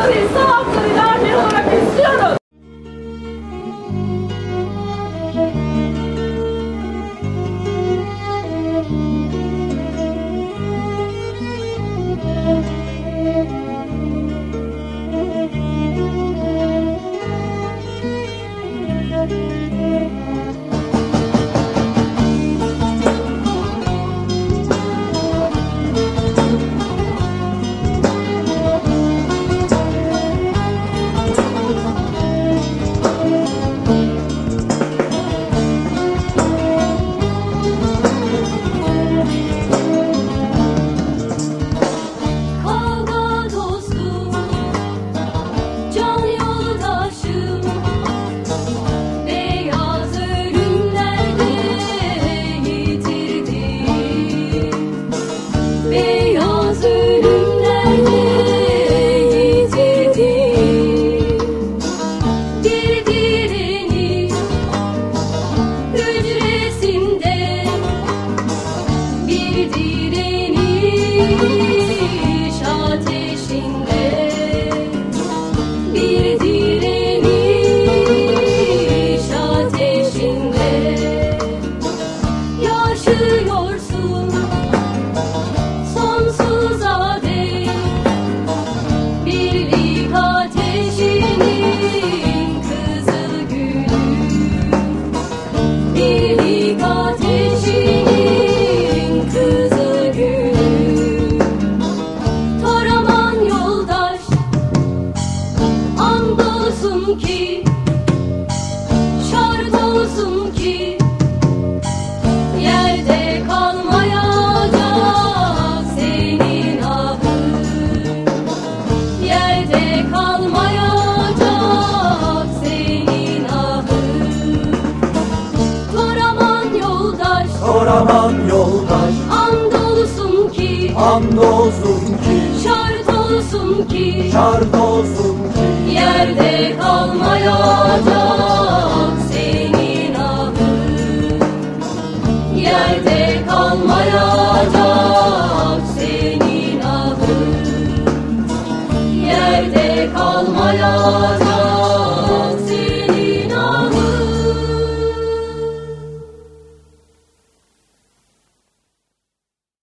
hakları, insan hakları ilerleyen olarak istiyoruz. Kavga did it. Ki Şart olsun ki Yerde kalmayacak senin ahın. Yerde kalmayacak senin ahın. Toraman yoldaş Toraman yoldaş Andolsun ki Andolsun ki Şart olsun ki Şart olsun Yerde kalmayacak senin ahın Yerde kalmayacak senin ahın Yerde kalmayacak